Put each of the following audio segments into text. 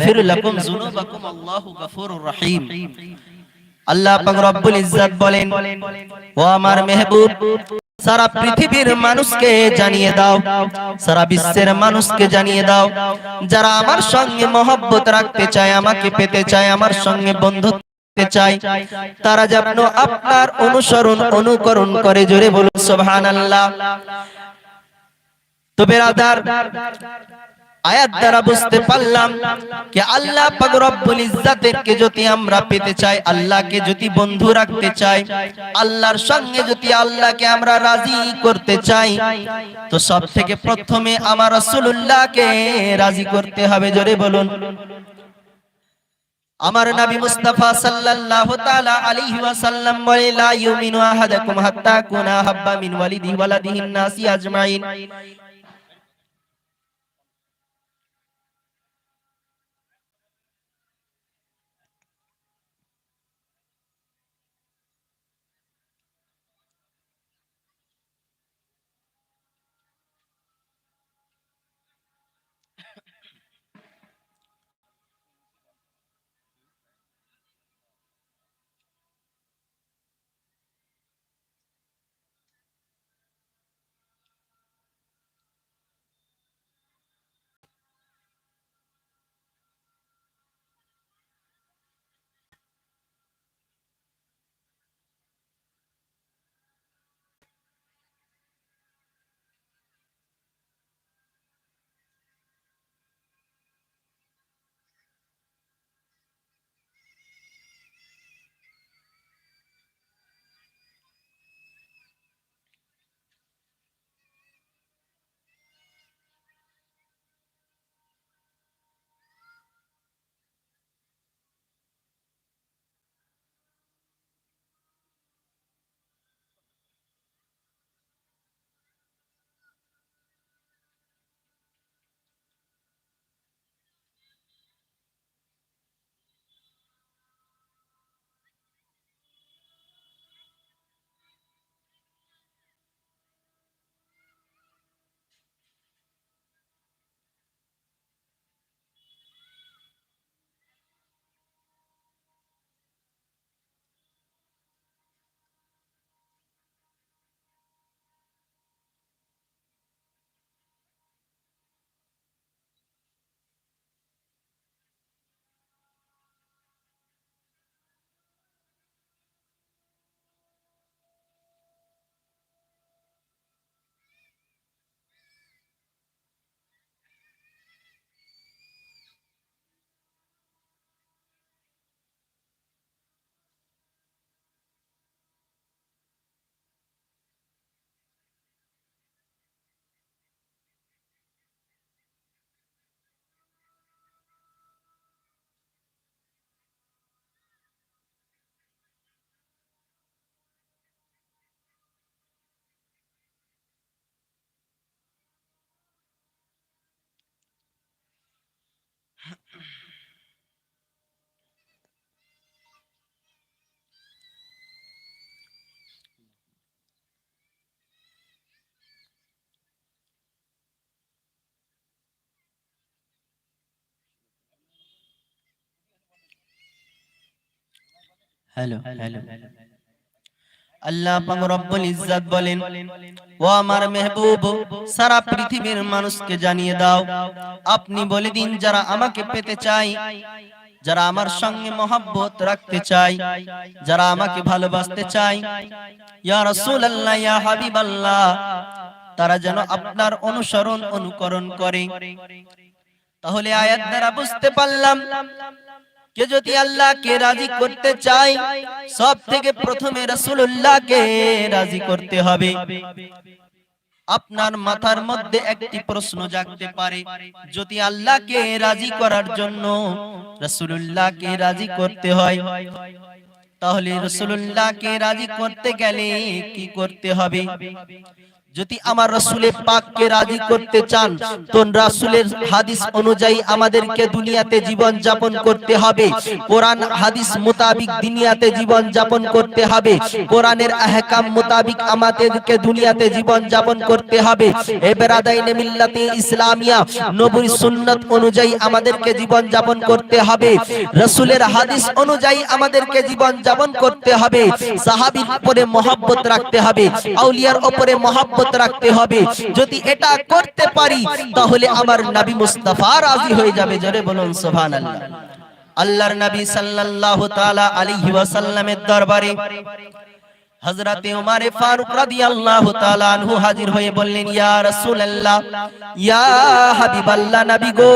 ফির লাকুম যুনুবাকুম আল্লাহু গাফুরুর রহিম। আল্লাহ পাক রব্বুল ইজ্জত বলেন ও আমার মেহবুব সারা পৃথিবীর মানুষকে জানিয়ে দাও সারা বিশ্বের মানুষকে জানিয়ে দাও যারা আমার সঙ্গে মহব্বত রাখতে চায় আমাকে পেতে চায় আমার সঙ্গে বন্ধুত্ব চাই তারা যেন আপনার অনুসরণ অনুকরণ করে জোরে বলুন সুবহানাল্লাহ। তো বেরাদার আয়াত দ্বারা বুঝতে পারলাম যে আল্লাহ পাক রব্বুল ইজ্জাতেরকে যদি আমরা পেতে চাই, আল্লাহকে যদি বন্ধু রাখতে চাই, আল্লাহর সঙ্গে যদি আল্লাহকে আমরা রাজি করতে চাই, তো সব থেকে প্রথমে আমার রাসূলুল্লাহকে রাজি করতে হবে, জোরে বলুন। আমার নবী মুস্তাফা সাল্লাল্লাহু তাআলা আলাইহি ওয়াসাল্লাম বলে, লা ইউমিনু আহাদাকুম হাত্তা কুনা হাব্বা মিন ওয়ালিদিহি ওয়ালাদিহি নাসি আজমাইন। হ্যালো হ্যালো আল্লাহ পাক রব্বুল ইজ্জত বলেন ও আমার মেহবুব সারা পৃথিবীর মানুষকে জানিয়ে দাও আপনি বলে দিন যারা আমাকে পেতে চায় যারা আমার সঙ্গে মহব্বত রাখতে চায় যারা আমাকে ভালোবাসতে চায়। ইয়া রাসূলুল্লাহ ইয়া হাবিবাল্লাহ তারা যেন আপনার অনুসরণ অনুকরণ করে। তাহলে আয়াত দ্বারা বুঝতে পারলাম কে যদি আল্লাহকে রাজি করতে চায় সব থেকে প্রথমে রাসূলুল্লাহকে রাজি করতে হবে। আপনার মাথার মধ্যে একটি প্রশ্ন জাগতে পারে, যদি আল্লাহকে রাজি করার জন্য রাসূলুল্লাহকে রাজি করতে হয়, তাহলে রাসূলুল্লাহকে রাজি করতে গেলে কি করতে হবে? যদি আমার রাসূলের পাককে রাজি করতে চান তো রাসূলের হাদিস অনুযায়ী আমাদেরকে দুনিয়াতে জীবন যাপন করতে হবে। কোরআন, হাদিস মোতাবিক দুনিয়াতে জীবন যাপন করতে হবে। কোরআনের আহকাম মোতাবিক আমাদেরকে দুনিয়াতে জীবন যাপন করতে হবে। এ মিল্লাতে ইসলামিয়া, নবীর সুন্নাত অনুযায়ী আমাদেরকে জীবন যাপন করতে হবে। রাসূলের হাদিস অনুযায়ী আমাদেরকে জীবন যাপন করতে হবে। সাহাবীর উপরে মহব্বত রাখতে হবে। আউলিয়ার উপরে মহব্বত রাখতে হবে। যদি এটা করতে পারি, তাহলে আমার নবী মুস্তাফা রাজি হয়ে যাবে। জোরে বলুন, সুবহানাল্লাহ। আল্লাহর নবী সাল্লাল্লাহু তাআলা আলাইহি ওয়াসাল্লামের দরবারে হযরতে উমারে ফারুক রাদিয়াল্লাহু তাআলা আনহু হাজির হয়ে বললেন, ইয়া রাসূলুল্লাহ, ইয়া হাবিবাল্লাহ নবী গো,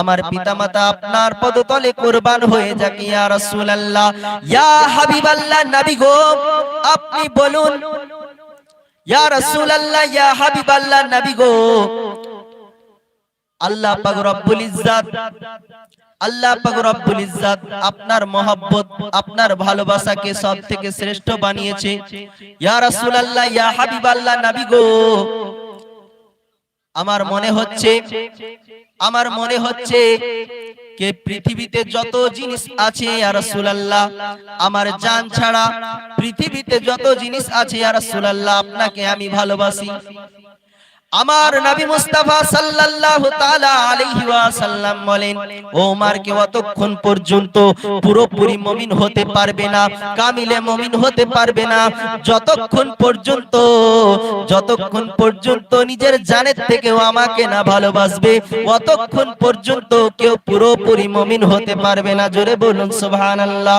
আমার পিতামাতা আপনার পদতলে কুরবান হয়ে যাক, ইয়া রাসূলুল্লাহ, ইয়া হাবিবাল্লাহ নবী গো, আপনি বলুন ইয়া রাসূলুল্লাহ, ইয়া হাবিবাল্লাহ, নবী গো। আল্লাহ পাক রব্বুল ইজ্জাত, আল্লাহ পাক রব্বুল ইজ্জাত আপনার মহব্বত, আপনার ভালোবাসাকে সবথেকে শ্রেষ্ঠ বানিয়েছে। ইয়া রাসূলুল্লাহ, ইয়া হাবিবাল্লাহ, নবী গো। আমার মনে হচ্ছে আমার মনে হচ্ছে কে পৃথিবীতে যত জিনিস আছে আর রাসূলুল্লাহ আমার জান ছাড়া পৃথিবীতে যত জিনিস আছে আর রাসূলুল্লাহ আপনাকে আমি ভালোবাসি। আমার নবী মুস্তাফা সাল্লাল্লাহু তাআলা আলাইহি ওয়াসাল্লাম বলেন ওমর কে অতক্ষণ পর্যন্ত পুরোপুরি মুমিন হতে পারবে না কামিলে মুমিন হতে পারবে না যতক্ষণ পর্যন্ত যতক্ষণ পর্যন্ত নিজের জানের থেকেও আমাকে না ভালোবাসবে অতক্ষণ পর্যন্ত কেউ পুরোপুরি মুমিন হতে পারবে না। জোরে বলুন সুবহানাল্লাহ।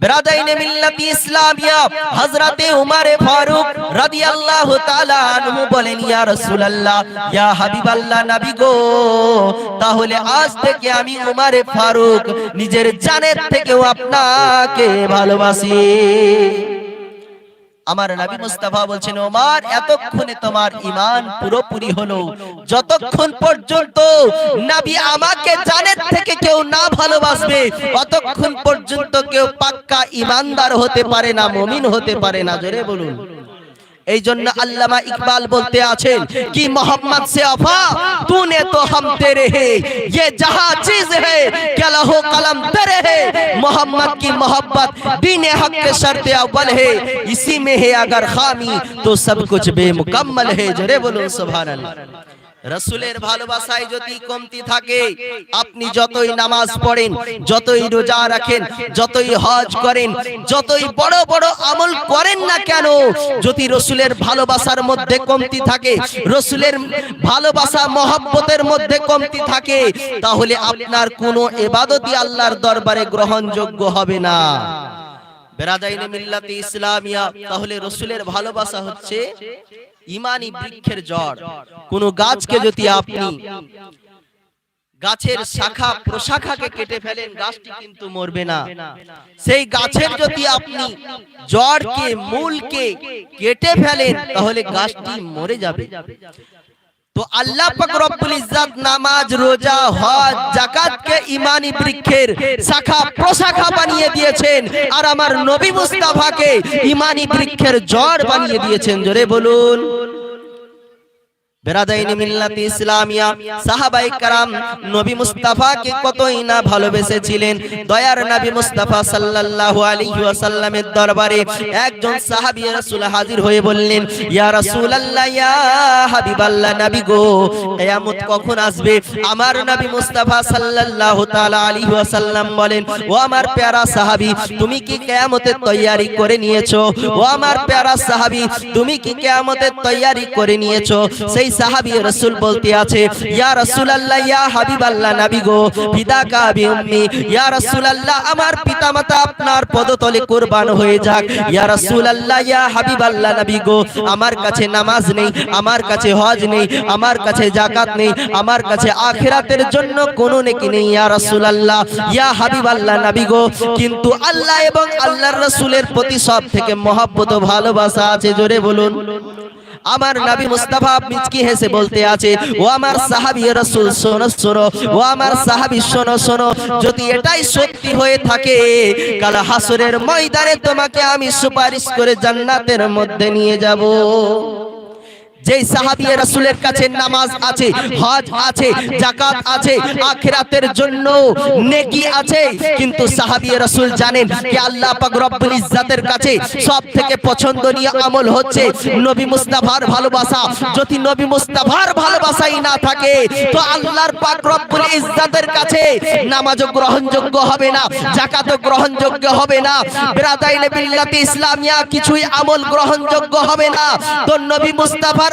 বেরাদাইনে মিল্লাতি ইসলামিয়া হযরতে উমর ফারুক রাদিয়াল্লাহু তাআলা আনহু বলেন ইয়া রাসূলুল্লাহ ইয়া হাবিবাল্লাহ নবী গো তাহলে আজ থেকে আমি উমর ফারুক নিজের জানের থেকেও আপনাকে ভালোবাসি। আমার নবী মুস্তাফা বলছেন ওমর এতক্ষণে তোমার ইমান পুরোপুরি হলো। যতক্ষণ পর্যন্ত নবী আমাকে জানের থেকে কেউ না ভালোবাসবে ততক্ষণ পর্যন্ত কেউ পাক্কা ঈমানদার হতে পারে না মুমিন হতে পারে না জোরে বলুন এই জন্য আল্লামা ইকবাল বলতে আছেন কি মোহাম্মদ से अफा तूने तो हम तेरे है ये जहां चीज है क्या लहो कलम तेरे है मोहम्मद की मोहब्बत दीन हक के शर्त अव्वल है इसी में है अगर खामी तो सब कुछ बेमुकम्मल है जरे बोलो सुभान अल्लाह রসুলের ভালোবাসায় যদি কমতি থাকে আপনি যতই নামাজ পড়েন যতই রোজা রাখেন যতই হজ করেন যতই বড় বড় আমল করেন না কেন যদি রসুলের ভালোবাসার মধ্যে কমতি থাকে রসুলের ভালোবাসা মহব্বতের মধ্যে কমতি থাকে তাহলে আপনার কোনো এবাদতই আল্লাহর দরবারে গ্রহণযোগ্য হবে না। বেরাদাইনে মিল্লাতে ইসলামিয়া তাহলে রসুলের ভালোবাসা হচ্ছে ইমানি বৃক্ষের জড় কোন গাছকে যদি আপনি গাছের শাখা প্রশাখাকে কেটে ফেলেন গাছটি কিন্তু মরবে না। সেই গাছের যদি আপনি জড়কে মূলকে কেটে ফেলেন তাহলে গাছটি মরে যাবে। তো আল্লাহ পাক রব্বুল নামাজ, রোজা, হজ যাকাতকে ইমানি বৃক্ষের শাখা, প্রশাখা বানিয়ে দিয়েছেন। আর আমার নবী মুস্তাফাকে ইমানি বৃক্ষের জড় বানিয়ে দিয়েছেন। জোরে বলুন। বেরাদাইনি মিল্লাতি ইসলামিয়া। সাহাবাই কারাম নবী মুস্তাফাকে কতই না ভালোবেসেছিলেন? দয়ার নবী মুস্তাফা সাল্লাল্লাহু আলাইহি ওয়াসাল্লামের দরবারে একজন সাহাবী রাসূল হাজির হয়ে বললেন ইয়া রাসূলুল্লাহ ইয়া হাবিবাল্লাহ নবী গো কিয়ামত কখন আসবে? আমার নবী মুস্তাফা সাল্লাল্লাহু তাআলা আলাইহি ওয়াসাল্লাম বলেন ও আমার প্যারা সাহাবী তুমি কি কিয়ামতের তৈয়ারি করে নিয়েছো? ও আমার প্যারা সাহাবী তুমি কি কিয়ামতের তৈয়ারি করে নিয়েছো? সেই সাহাবী রাসূল বলতে আছে, ইয়া রাসূলুল্লাহ, ইয়া হাবিবাল্লাহ, নবী গো পিতা কাবি উম্মি, ইয়া রাসূলুল্লাহ, আমার পিতামাতা আপনার পদতলে কুরবান হয়ে যাক। ইয়া রাসূলুল্লাহ, ইয়া হাবিবাল্লাহ, নবী গো, আমার কাছে নামাজ নেই, আমার কাছে হজ নেই, আমার কাছে যাকাত নেই, আমার কাছে আখিরাতের জন্য কোনো নেকি নেই, ইয়া রাসূলুল্লাহ, ইয়া হাবিবাল্লাহ, নবী গো। কিন্তু আল্লাহ এবং আল্লাহর রাসূলের প্রতি সব থেকে মহব্বত ভালোবাসা আছে, জোরে বলুন। আমার নবী মুস্তাফা মিচকি হেসে বলতে আছে ও আমার সাহাবী রাসূল শোনো শোনো ও আমার সাহাবি শোনো শোনো যদি এটাই সত্যি হয়ে থাকে কাল হাসরের ময়দানে তোমাকে আমি সুপারিশ করে জান্নাতের মধ্যে নিয়ে যাব। যেই সাহাবী রাসূলের কাছে নামাজ আছে, হজ আছে, যাকাত আছে, আখিরাতের জন্য নেকি আছে। কিন্তু সাহাবী রাসূল জানেন যে আল্লাহ পাক রব্বুল ইজ্জাতের কাছে সবথেকে পছন্দনীয় আমল হচ্ছে নবী মুস্তাফার ভালোবাসা। যদি নবী মুস্তাফার ভালোবাসাই না থাকে, তো আল্লাহর পাক রব্বুল ইজ্জাতের কাছে নামাজও গ্রহণযোগ্য হবে না, যাকাতও গ্রহণযোগ্য হবে না। বিরাদাইনে বিল্লাতি ইসলামিয়া কিছুই আমল গ্রহণযোগ্য হবে না। তো নবী মুস্তাফার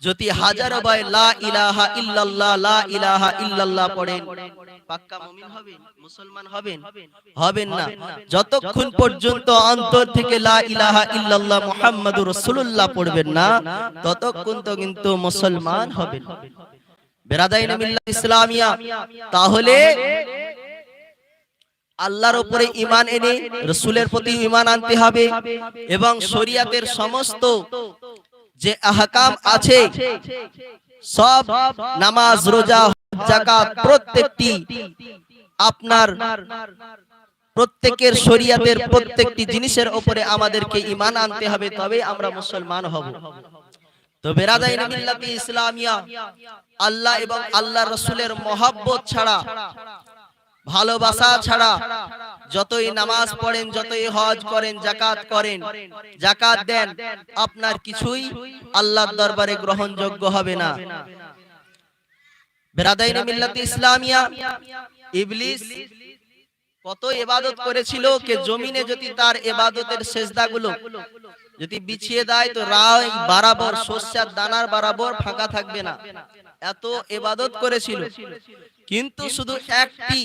যদি হাজার লা ইলাহা ইল্লাল্লাহ লা ইলাহা ইল্লাল্লাহ পড়েন। পাক্কা মুমিন হবেন? মুসলমান হবেন? হবেন না। যতক্ষণ পর্যন্ত অন্তর থেকে লা ইলাহা ইল্লাল্লাহ মুহাম্মাদুর রাসূলুল্লাহ পড়বেন না ততক্ষণ তো কিন্তু মুসলমান হবেন। বিরাদাইন মিল্লাত ইসলামিয়া তাহলে আল্লাহর উপরে ইমান এনে রসুলের প্রতি ইমান আনতে হবে এবং শরিয়াতের সমস্ত যে আহকাম আছে সব নামাজ রোজা জাকাত প্রত্যেকটি আপনার প্রত্যেকের শরিয়াতের প্রত্যেকটি জিনিসের উপরে আমাদেরকে ইমান আনতে হবে তবে আমরা মুসলমান হব। তো বেরাদাইন মিল্লাতি ইসলামিয়া আল্লাহ এবং আল্লাহ রসুলের মহাব্বত ছাড়া ভালোবাসা ছাড়া যতই নামাজ পড়েন যতই হজ করেন জাকাত করেন জাকাত দেন আপনার কিছুই আল্লাহর দরবারে গ্রহণযোগ্য হবে না। বেরাদাইন মিল্লাত ইসলামিয়া ইবলিস কত ইবাদত করেছিল কে জমিনে যদি তার ইবাদতের সেজদাগুলো যদি বিছিয়ে দেয় তো রায় বারাবর শস্যার দানার বরাবর ফাঁকা থাকবে না। এত এবাদত করেছিল। কিন্তু শুধু একটি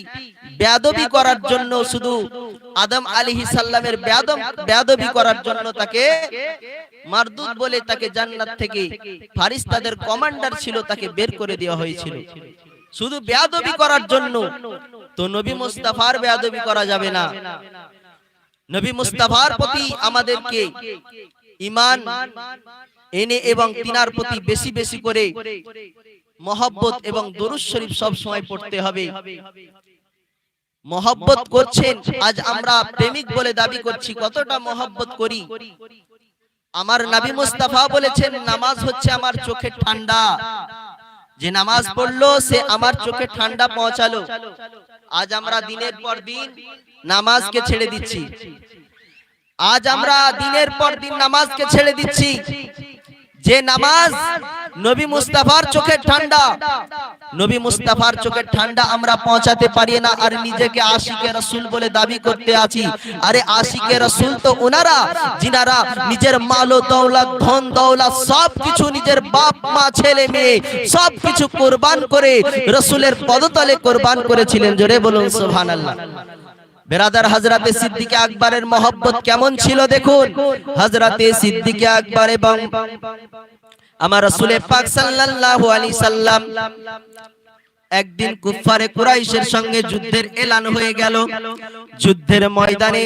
বেয়াদবি করার জন্য শুধু আদম সালামের বেয়াদম বেয়াদবি করার জন্য তাকে মারদুদ বলে তাকে জান্নাত থেকে ফারিস্তাদের কমান্ডার ছিল তাকে বের করে দেওয়া হয়েছিল। শুধু বেয়াদবি করার জন্য তো নবী মুস্তাফার বেয়াদবি করা যাবে না। নবী মুস্তাফার প্রতি আমাদেরকে ইমান এনে এবং তিনার প্রতি বেশি বেশি করে মহব্বত এবং দরুদ শরীফ সব সময় পড়তে হবে। মহব্বত করছেন। আজ আমরা প্রেমিক বলে দাবি করছি। কতটা মহব্বত করি? আমার নবী মুস্তাফা বলেছেন নামাজ হচ্ছে আমার চোখের ঠান্ডা। যে নামাজ পড়ল সে আমার চোখে ঠান্ডা পৌঁছালো। আজ আমরা দিনের পর দিন নামাজকে ছেড়ে দিচ্ছি। আজ আমরা দিনের পর দিন নামাজকে ছেড়ে দিচ্ছি। যে নামাজ নবী মুস্তাফার চোখের ঠান্ডা, নবী মুস্তাফার চোখের ঠান্ডা আমরা পৌঁছাতে পারি না, আর নিজেকে আশিকে রসুল বলে দাবি করতে আছি। আরে আশিকে রসুল তো ওনারা যিনারা নিজের মাল ও দৌলত, ধন, দৌলত সব কিছু নিজের বাপ, মা, ছেলে, মেয়ে সব কিছু কোরবান করে রসুলের পদতলে কোরবান করেছিলেন। জোরে বলুন, সুবহানাল্লাহ। বেরাদার হাজরাতে সিদ্দিকে আকবরের মহব্বত কেমন ছিল দেখুন? হাজরাতে সিদ্দিকে আকবর এবং আমার রসুলের পাক সাল্লাল্লাহু আলাইহি সাল্লাম একদিন কুফারে কুরাইশের সঙ্গে যুদ্ধের এলান হয়ে গেল। যুদ্ধের ময়দানে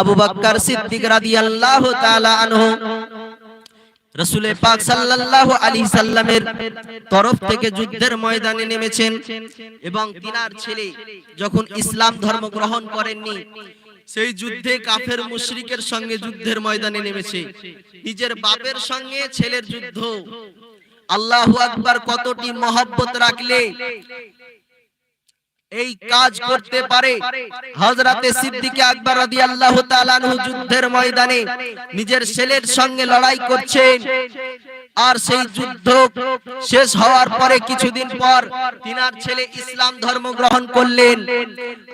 আবু বকর সিদ্দিক রাদিয়াল্লাহু তাআলা আনহু রসুলের পাক সাল্লাল্লাহু আলাইহি সাল্লামের তরফ থেকে যুদ্ধের ময়দানে নেমেছেন এবং তিনার ছেলে যখন ইসলাম ধর্ম গ্রহণ করেননি, সেই যুদ্ধে কাফের মুশরিকের সঙ্গে যুদ্ধের ময়দানে নেমেছে। নিজের বাপের সঙ্গে ছেলের যুদ্ধ। আল্লাহু আকবার কতটি মহব্বত রাখলে এই কাজ করতে পারে হযরতে সিদ্দিকে আকবর রাদিয়াল্লাহু তাআলা আনহু যুদ্ধের ময়দানে নিজের ছেলের সঙ্গে লড়াই করছেন। আর সেই যুদ্ধ শেষ হওয়ার পরে কিছুদিন পর তিনার ছেলে ইসলাম ধর্ম গ্রহণ করলেন।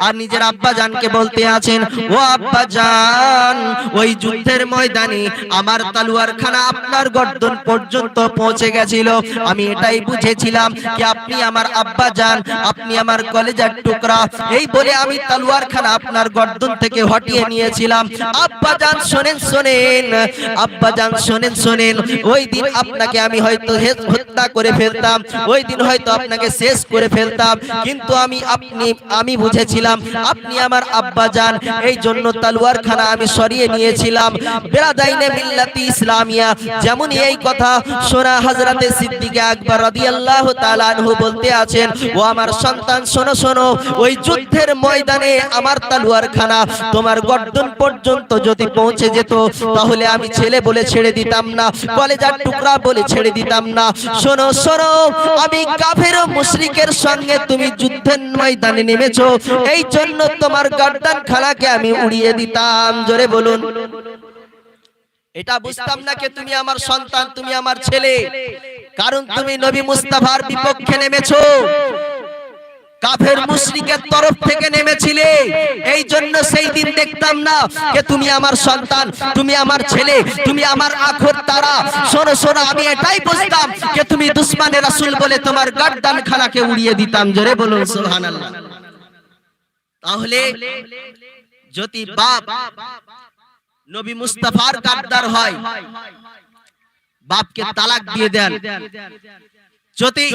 আর নিজের আব্বা জানকে বলতে আছেন ও আব্বা জান ওই যুদ্ধের ময়দানে আমার তালুয়ার খানা আপনার গর্দন পর্যন্ত পৌঁছে গেছিল। আমি এটাই বুঝেছিলাম যে আপনি আমার আব্বা জান আপনি আমার কলেজা কলেজার টুকরা। এই বলে আমি তলোয়ার খানা আপনার গর্দন থেকে হটিয়ে নিয়েছিলাম। আব্বা জান শোনেন শোনেন। আব্বা জান শোনেন শোনেন। ওই দিন আপনাকে আমি হয়তো হত্যা করে ফেলতাম। ওই দিন হয়তো আপনাকে শেষ করে ফেলতাম। কিন্তু আমি, আপনি, আমি বুঝেছিলাম, আপনি আমার আব্বা জান এই জন্য তলোয়ার খানা আমি সরিয়ে নিয়েছিলাম। বেরাদাইনে মিল্লাতি ইসলামিয়া যেমন এই কথা সোনা হযরতে সিদ্দিকে আকবর রাদিয়াল্লাহু তাআলা আনহু বলতে আছেন, ও আমার সন্তান, শোনো শোনো। ওই যুদ্ধের ময়দানে আমার তলোয়ার খানা, তোমার গর্দন পর্যন্ত যদি পৌঁছে যেত, তাহলে আমি ছেলে বলে ছেড়ে দিতাম না, কলেজার টুকরা বলে ছেড়ে দিতাম না। শোনো শোনো, আমি কাফের মুশরিকের সঙ্গে তুমি যুদ্ধের ময়দানে নেমেছো, এই জন্য তোমার গর্দান খানাকে আমি উড়িয়ে দিতাম। জোরে বলুন। এটা বুঝতাম না কে তুমি আমার সন্তান, তুমি আমার ছেলে। কারণ তুমি নবী মুস্তাফার বিপক্ষে নেমেছো। কাফের মুশরিকের তরফ থেকে নেমেছিলে। এই জন্য সেই দিন দেখতাম না যে তুমি আমার সন্তান, তুমি আমার ছেলে, তুমি আমার আখর তারা। শোনো শোনো, আমি এটাই বুঝতাম যে তুমি দুশ্মনের রাসূল বলে তোমার গর্দান খানাকে উড়িয়ে দিতাম। জোরে বলুন, সুবহানাল্লাহ। তাহলে যদি বাপ নবী মুস্তাফার গাদ্দার হয়, বাপকে তালাক দিয়ে দেন। যদি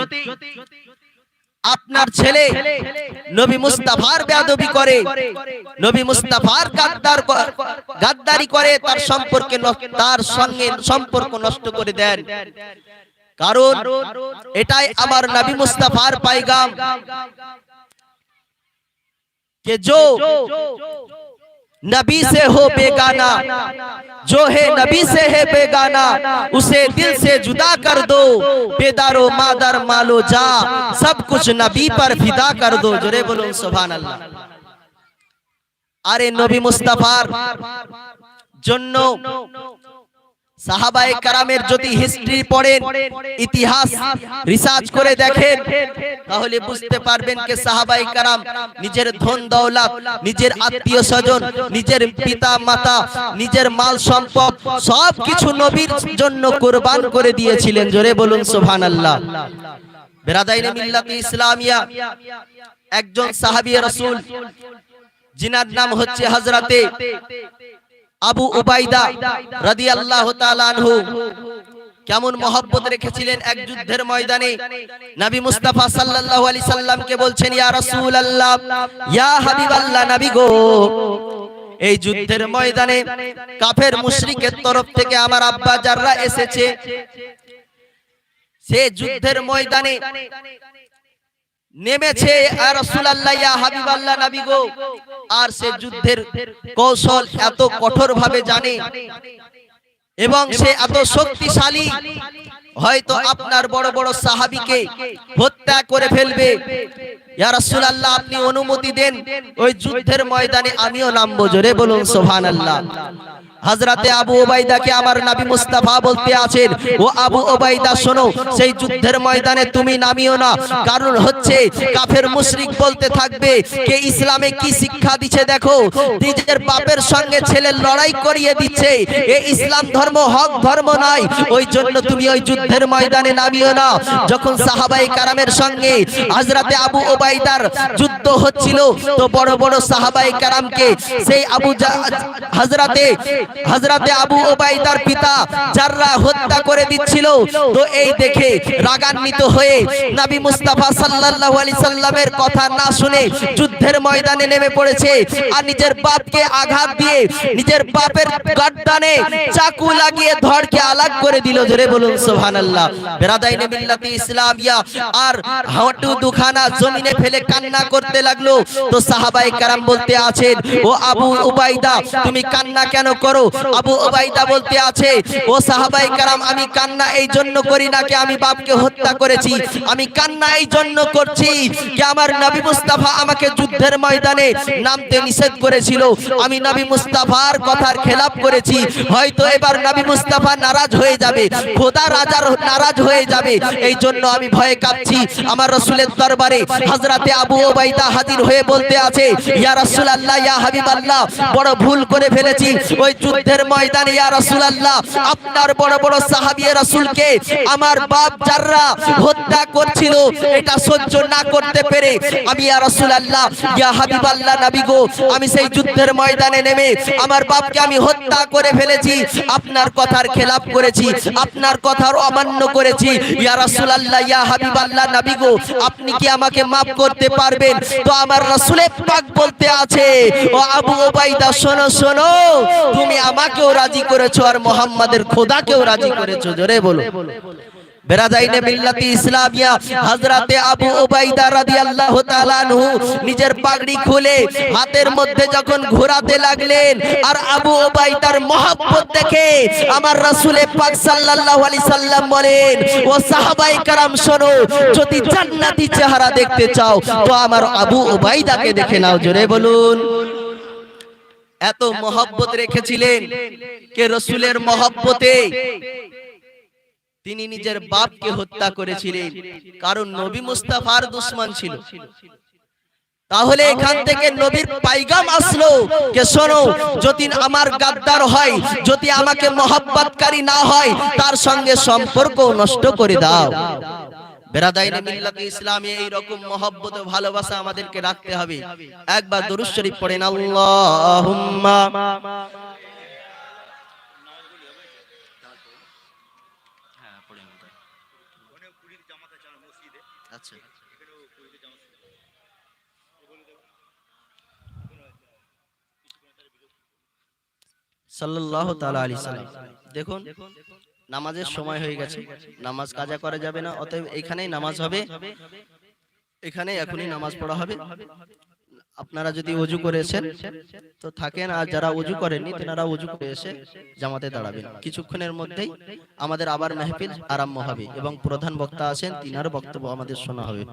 আপনার ছেলে নবী মুস্তাফার বেয়াদবি করে, নবী মুস্তাফার গাদ্দার গাদ্দারি করে, তার সম্পর্কে তার সঙ্গে সম্পর্ক নষ্ট করে দেন। কারণ এটাই আমার নবী মুস্তাফার পাইগাম। কে जो नबी से हो बेगाना जो है नबी से है बेगाना उसे दिल से जुदा कर दो बेदारो मादर मालो जा सब कुछ नबी पर फिदा कर दो जोरे बोलो सुभान अल्लाह আরে নবী মুস্তাফার জন্য সাহাবায়ে কারামের যদি হিস্ট্রি পড়েন ইতিহাস রিসার্চ করে দেখেন তাহলে বুঝতে পারবেন যে সাহাবায়ে কারাম নিজের ধন দৌলত নিজের আত্মীয় স্বজন নিজের পিতা মাতা নিজের মাল সম্পদ সব কিছু নবীর জন্য কুরবান করে দিয়েছিলেন জোরে বলুন সুবহানাল্লাহ। বেরাদাইনে মিল্লাতে ইসলামিয়া একজন সাহাবী রাসূল জিনার নাম হচ্ছে হযরতে আবু উবাইদা রাদিয়াল্লাহু আল্লাহ আনহু কেমন মহব্বত রেখেছিলেন এক যুদ্ধের ময়দানে? নবী মুস্তাফা সাল্লাল্লাহু আলাইহি সাল্লামকে বলছেন, ইয়া রাসূলুল্লাহ, ইয়া হাবিবাল্লাহ নবী গো, এই যুদ্ধের ময়দানে কাফের মুশরিকের তরফ থেকে আমার আব্বা জাররা এসেছে। সে যুদ্ধের ময়দানে নেমেছে আর রাসূলুল্লাহ হাবিবাল্লাহ নবী গো। আর সে যুদ্ধের কৌশল এত কঠোর ভাবে জানে। এবং সে এত শক্তিশালী। হয়তো আপনার বড় বড় সাহাবীকে হত্যা করে ফেলবে। ইয়া রাসূলুল্লাহ আপনি অনুমতি দেন। ওই যুদ্ধের ময়দানে আমিও নামবো। জোরে বলুন সুবহানাল্লাহ। হযরতে আবু ওবাইদাকে আমার নবী মুস্তাফা বলতে আছেন, ও আবু ওবাইদা শোনো, সেই যুদ্ধের ময়দানে তুমি নামিও না। কারণ হচ্ছে, কাফের মুশরিক বলতে থাকবে, কে ইসলামে কি শিক্ষা দিচ্ছে দেখো, নিজের বাপের সঙ্গে ছেলের লড়াই করিয়ে দিচ্ছে। এ ইসলাম ধর্ম, হক ধর্ম নাই। ওই জন্য তুমি ওই যুদ্ধের ময়দানে নামিও না। যখন সাহাবাই কারামের সঙ্গে হাজরাতে আবু ওবাইদার যুদ্ধ হচ্ছিল, তো বড় বড় সাহাবাই কারামকে সেই আবু জা- হযরতে আবু ওবাইদার পিতা যাররা হত্যা করে দিচ্ছিল, তো এই দেখে রাগান্বিত হয়ে নবী মুস্তাফা সাল্লাল্লাহু আলাইহি সাল্লামের কথা না শুনে যুদ্ধের ময়দানে নেমে পড়েছে আর নিজের বাপকে আঘাত দিয়ে নিজের বাপের গর্দানে চাকু লাগিয়ে ধড়কে আলাগ করে দিল। জোরে বলুন, সুবহানাল্লাহ। বেরাদাইনে আর হাঁটু দুখানা জমিনে ফেলে কান্না করতে লাগল। তো সাহাবাই কারাম বলতে আছেন, ও আবু উবাইদা, তুমি কান্না কেন করো? আবু উবাইদা বলতে আছে ও সাহাবাই কারাম আমি কান্না এই জন্য করি না কি আমি বাপকে হত্যা করেছি। আমি কান্না এই জন্য করছি যে আমার নবী মুস্তাফা আমাকে যুদ্ধের ময়দানে নামতে নিষেধ করেছিল। আমি নবী মুস্তাফার কথার খেলাপ করেছি। হয়তো এবার নবী মুস্তাফা নারাজ হয়ে যাবে খোদা রাজার নারাজ হয়ে যাবে। এই জন্য আমি ভয়ে কাঁপছি। আমার রসুলের দরবারে হযরতে আবু ওবাইদা হাজির হয়ে বলতে আছে ইয়া রাসূলুল্লাহ ইয়া হাবিবাল্লাহ বড় ভুল করে ফেলেছি। ওই যুদ্ধের ময়দানে, ইয়া রাসূলুল্লাহ, আপনার বড় বড় সাহাবী রাসূলকে আমার বাপ যাররা হত্যা করছিল, এটা সহ্য না করতে পেরে আমি, ইয়া রাসূলুল্লাহ, ইয়া হাবিবাল্লাহ নবী গো, আমি সেই যুদ্ধের ময়দানে নেমে আমার বাপকে আমি হত্যা করে ফেলেছি, আপনার কথার খেলাপ করেছি, আপনার কথার অমান্য করেছি, ইয়া রাসূলুল্লাহ, ইয়া হাবিবাল্লাহ নবী গো, আপনি কি আমাকে maaf করতে পারবেন? তো আমার রাসূলে পাক বলতে আছে, ও আবু ওবাইদা শোনো শোনো, তুমি আমাকেও রাজি করেছো আর মোহাম্মদের খোদাকেও রাজি করেছো জোরে বলো বেরাদাইনে মিল্লাতি ইসলামিয়া হযরতে আবু উবাইদা রাদিয়াল্লাহু তাআলা আনহু নিজের পাগড়ি খুলে হাতের মধ্যে যখন ঘোরাতে লাগলেন আর আবু উবাইদার মহব্বত দেখে আমার রাসূলে পাক সাল্লাল্লাহু আলাইহি সাল্লাম বলেন ও সাহাবায়ে کرام শোনো যদি জান্নাতি চেহারা দেখতে চাও তো আমার আবু উবাইদাকে দেখে নাও জোরে বলুন এত মহব্বত রেখেছিলেন কে রসুলের মহব্বতে? তিনি নিজের বাপকে হত্যা করেছিলেন। কারণ নবী মুস্তাফার দুশ্মন ছিল। তাহলে এখান থেকে নবীর পাইগাম আসলো। কে শোনো যদি আমার গাদ্দার হয় যদি আমাকে মহব্বতকারী না হয় তার সঙ্গে সম্পর্ক নষ্ট করে দাও। বেরাদাইনে মিল্লাতে ইসলামে এই রকম মহব্বত ভালোবাসা আমাদেরকে রাখতে হবে। একবার দরুদ শরীফ পড়েন আল্লাহুম্মা। আচ্ছা। সাল্লাল্লাহু তাআলা আলাইহি সাল্লাম। দেখুন। নামাজের সময় হয়ে গেছে। নামাজ কাজা করা যাবে না অতএব এখানেই নামাজ হবে। এখানে এখনই নামাজ পড়া হবে। আপনারা যদি অজু করেছেন তো থাকেন আর যারা অজু করেননি তেনারা অজু করে এসে জামাতে দাঁড়াবেন। কিছুক্ষণের মধ্যেই আমাদের আবার মেহফিল আরম্ভ হবে এবং প্রধান বক্তা আছেন তিনার বক্তব্য আমাদের শোনা হবে।